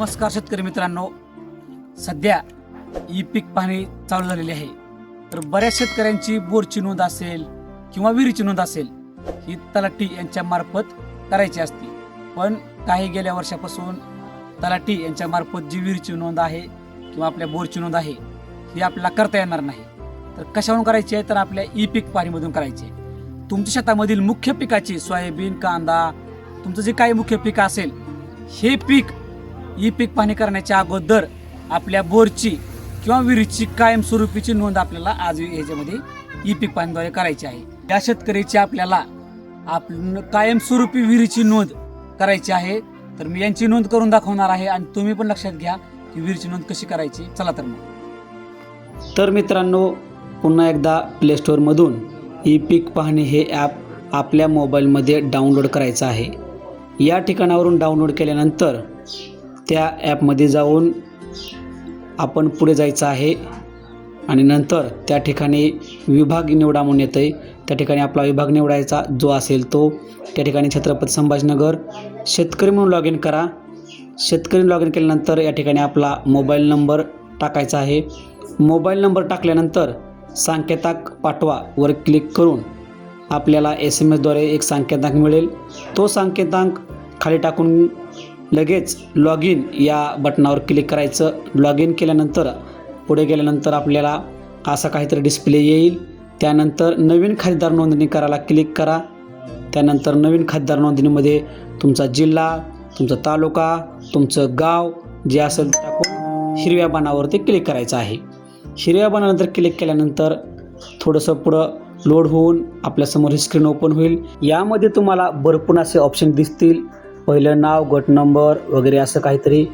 नमस्कार शेतकरी मित्रांनो. सध्या ई पीक पाहणी चालू झालेली आहे. तर बऱ्याच शेतकऱ्यांची बोरची नोंद असेल किंवा विहिरीची नोंद असेल ही तलाठी यांच्या मार्फत करायची असते. पण काही गेल्या वर्षापासून तलाठी यांच्या मार्फत जी विहिरीची नोंद आहे किंवा आपल्या बोरची नोंद आहे ही आपल्याला करता येणार नाही. तर कशावरून करायची आहे? तर आपल्या ई पीक पाहणीमधून करायची आहे. तुमच्या शेतामधील मुख्य पिकाची सोयाबीन कांदा तुमचं जे काही मुख्य पीक असेल हे पीक ई पीक पाहणी करण्याच्या अगोदर आपल्या बोरची किंवा विहिरीची कायमस्वरूपीची नोंद आपल्याला आज ह्याच्यामध्ये ई पीक पाहणीद्वारे करायची आहे. या शेतकरीची आपल्याला आप कायमस्वरूपी विहिरीची नोंद करायची आहे. तर मी यांची नोंद करून दाखवणार आहे आणि तुम्ही पण लक्षात घ्या की विहिरीची नोंद कशी करायची. चला तर मग. तर मित्रांनो पुन्हा एकदा प्ले स्टोअरमधून ई पीक पाहणे हे ॲप आपल्या मोबाईलमध्ये डाउनलोड करायचं आहे. या ठिकाणावरून डाउनलोड केल्यानंतर त्या ॲपमध्ये जाऊन आपण पुढे जायचं आहे. आणि नंतर त्या ठिकाणी विभाग निवडा म्हणून येतं आहे त्या ठिकाणी आपला विभाग निवडायचा जो असेल तो. त्या ठिकाणी छत्रपती संभाजीनगर. शेतकरी म्हणून लॉग इन करा. शेतकरी लॉग इन केल्यानंतर या ठिकाणी आपला मोबाईल नंबर टाकायचा आहे. मोबाईल नंबर टाकल्यानंतर सांकेताक पाठवा वर क्लिक करून आपल्याला एस एम एसद्वारे एक सांकेतांक मिळेल. तो सांकेतांक खाली टाकून लगेच लॉग इन या बटनावर क्लिक करायचं. लॉग इन केल्यानंतर पुढे गेल्यानंतर आपल्याला असा काहीतरी डिस्प्ले येईल. त्यानंतर नवीन खातेदार नोंदणी करायला क्लिक करा. त्यानंतर नवीन खातेदार नोंदणीमध्ये तुमचा जिल्हा तुमचा तालुका तुमचं गाव जे असेल टाकून हिरव्या बाणावरती क्लिक करायचं आहे. हिरव्या बाणानंतर क्लिक केल्यानंतर थोडंसं पुढं लोड होऊन आपल्यासमोर ही स्क्रीन ओपन होईल. यामध्ये तुम्हाला भरपूर असे ऑप्शन दिसतील. पहिलं नाव गट नंबर वगैरे असं काहीतरी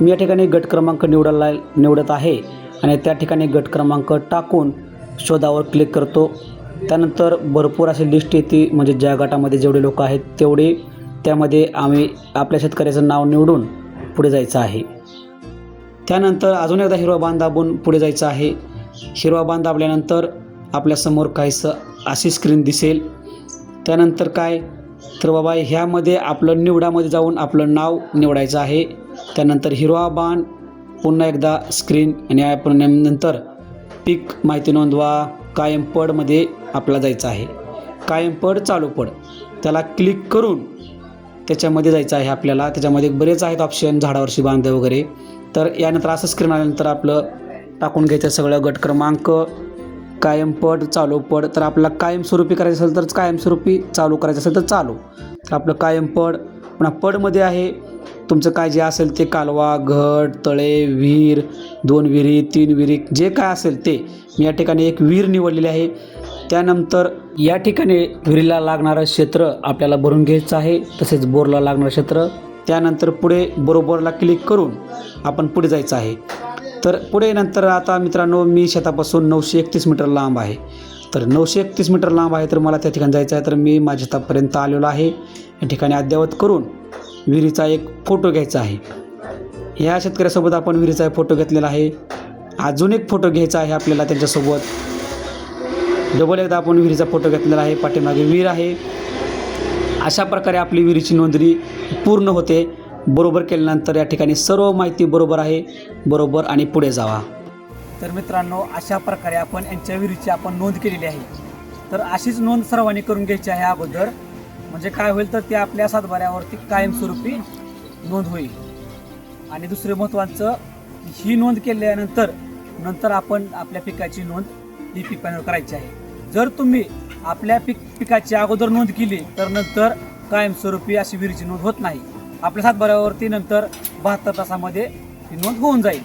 मी या ठिकाणी गट क्रमांक निवडायला निवडत आहे. आणि त्या ठिकाणी गट क्रमांक टाकून शोधावर क्लिक करतो. त्यानंतर भरपूर अशी लिस्ट येते. म्हणजे ज्या गटामध्ये जेवढे लोक आहेत तेवढे त्यामध्ये आम्ही आपल्या शेतकऱ्याचं नाव निवडून पुढे जायचं आहे. त्यानंतर अजून एकदा हिरवा बांध दाबून पुढे जायचं आहे. हिरवा बांध दाबल्यानंतर आपल्यासमोर काहीसं अशी स्क्रीन दिसेल. त्यानंतर काय? तर बाबा ह्यामध्ये आपलं निवडामध्ये जाऊन आपलं नाव निवडायचं आहे. त्यानंतर हिरवा बाण पुन्हा एकदा स्क्रीन आणि आपण नंतर पीक माहिती नोंदवा. कायम पडमध्ये आपल्याला जायचं आहे. कायम पड चालू पड. त्याला क्लिक करून त्याच्यामध्ये जायचं आहे आपल्याला. त्याच्यामध्ये बरेच आहेत ऑप्शन झाडावरशी बांध वगैरे. तर यानंतर असं स्क्रीन आल्यानंतर आपलं टाकून घ्यायचं सगळं गट क्रमांक. कायम पड चालू पड तर आपला कायमस्वरूपी करायचं असेल तर कायमस्वरूपी चालू करायचं असेल तर चालू. तर आपलं कायम पड पुन्हा पडमध्ये आहे. तुमचं काय जे असेल ते कालवा घट तळे विहीर दोन विहिरी तीन विहिरी जे काय असेल ते. मी या ठिकाणी एक विहीर निवडलेली आहे. त्यानंतर या ठिकाणी विहिरीला लागणारं क्षेत्र आपल्याला भरून घ्यायचं आहे. तसेच बोरला लागणारं क्षेत्र. त्यानंतर पुढे बरोबरला क्लिक करून आपण पुढे जायचं आहे. तर पुढे नंतर आता मित्रांनो मी शेतापासून नऊशे एकतीस मीटर लांब आहे. तर नऊशे एकतीस मीटर लांब आहे तर मला त्या ठिकाणी जायचं आहे. तर मी माझ्या शेतापर्यंत आलेलो आहे. या ठिकाणी अद्ययावत करून विहिरीचा एक फोटो घ्यायचा आहे. ह्या शेतकऱ्यासोबत आपण विहिरीचा एक फोटो घेतलेला आहे. अजून एक फोटो घ्यायचा आहे आपल्याला त्यांच्यासोबत. डबल एकदा आपण विहिरीचा फोटो घेतलेला आहे. पाठीमागे विहीर आहे. अशा प्रकारे आपली विहिरीची नोंदणी पूर्ण होते. बरोबर केल्यानंतर या ठिकाणी सर्व माहिती बरोबर आहे. बरोबर आणि पुढे जावा. तर मित्रांनो अशा प्रकारे आपण यांच्या विहिरीची आपण नोंद केलेली आहे. तर अशीच नोंद सर्वांनी करून घ्यायची आहे अगोदर. म्हणजे काय होईल तर ते आपल्या सातबाऱ्यावरती कायमस्वरूपी नोंद होईल. आणि दुसरं महत्त्वाचं ही नोंद केल्यानंतर नंतर आपण आपल्या पिकाची नोंद ही पिकांवर करायची आहे. जर तुम्ही आपल्या पिक पिकाची अगोदर नोंद केली तर नंतर कायमस्वरूपी अशी विहिरीची नोंद होत नाही. आपल्या सातबाऱ्यावरती नंतर बहात्तर तासामध्ये ही नोंद होऊन जाईल.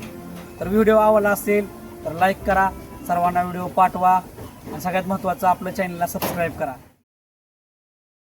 तर व्हिडिओ आवडला असेल तर लाईक करा. सर्वांना व्हिडिओ पाठवा. आणि सगळ्यात महत्त्वाचं आपलं चॅनलला सबस्क्राईब करा.